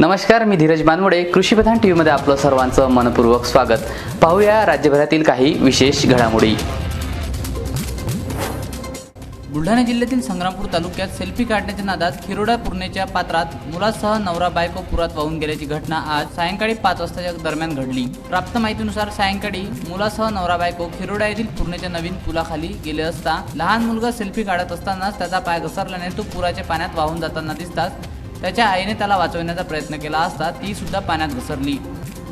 नमस्कार मी धीरज बानवडे. कृषीप्रधान टी व्हीमध्ये आपलं सर्वांचं मनपूर्वक स्वागत. पाहूया राज्यभरातील काही विशेष घडामोडी. बुलढाणा जिल्ह्यातील संग्रामपूर तालुक्यात सेल्फी काढण्याच्या नादात खिरोडा पूर्णेच्या पात्रात मुलासह नवरा बायको पुरात वाहून गेल्याची घटना आज सायंकाळी पाच वाजताच्या दरम्यान घडली. प्राप्त माहितीनुसार सायंकाळी मुलासह नवरा बायको खिरोडा येथील पूर्णेच्या नवीन पुलाखाली गेले असता लहान मुलगा सेल्फी काढत असतानाच त्याचा पाय घसरल्याने तो पुराच्या पाण्यात वाहून जाताना दिसताच त्याच्या आईने त्याला वाचवण्याचा प्रयत्न केला असता ती सुद्धा पाण्यात घसरली.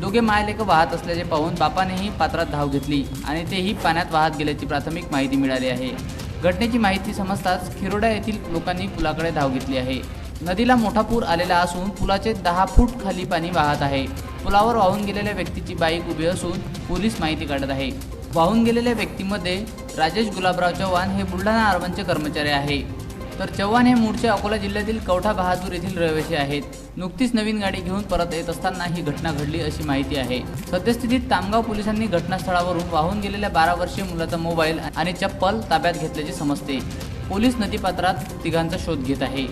दोघे मायलेक वाहत असल्याचे पाहून बापानेही पात्रात धाव घेतली आणि तेही पाण्यात वाहत गेल्याची प्राथमिक माहिती मिळाली आहे. घटनेची माहिती समजताच खिरोडा येथील लोकांनी पुलाकडे धाव घेतली आहे. नदीला मोठा पूर आलेला असून पुलाचे दहा फूट खाली पाणी वाहत आहे. पुलावर वाहून गेलेल्या व्यक्तीची बाईक उभी असून पोलीस माहिती काढत आहे. वाहून गेलेल्या व्यक्तीमध्ये राजेश गुलाबराव चव्हाण हे बुलढाणा अर्बनचे कर्मचारी आहे. तर चव्हाण हे मूळचे अकोला जिल्ह्यातील कवठा बहादूर येथील रहिवासी आहेत. नुकतीच नवीन गाडी घेऊन परत येत असताना ही घटना घडली अशी माहिती आहे. सद्यस्थितीत तामगाव पोलिसांनी घटनास्थळावरून वाहून गेलेल्या बारा वर्षीय मुलाचा मोबाईल आणि चप्पल ताब्यात घेतल्याचे समजते पोलीस नदीपात्रात तिघांचा शोध घेत आहे.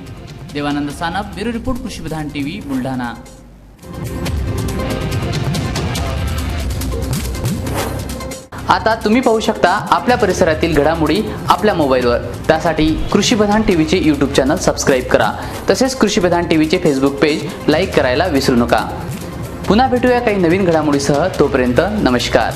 देवानंद सानप ब्युरो रिपोर्ट कृषी विधान टीव्ही बुलढाणा. आता तुम्ही पाहू शकता आपल्या परिसरातील घडामोडी आपल्या मोबाईलवर. त्यासाठी कृषी प्रधान टीव्हीचे यूट्यूब चॅनल सबस्क्राईब करा. तसेच कृषी प्रधान टीव्हीचे फेसबुक पेज लाईक करायला विसरू नका. पुन्हा भेटूया काही नवीन घडामोडीसह. तोपर्यंत नमस्कार.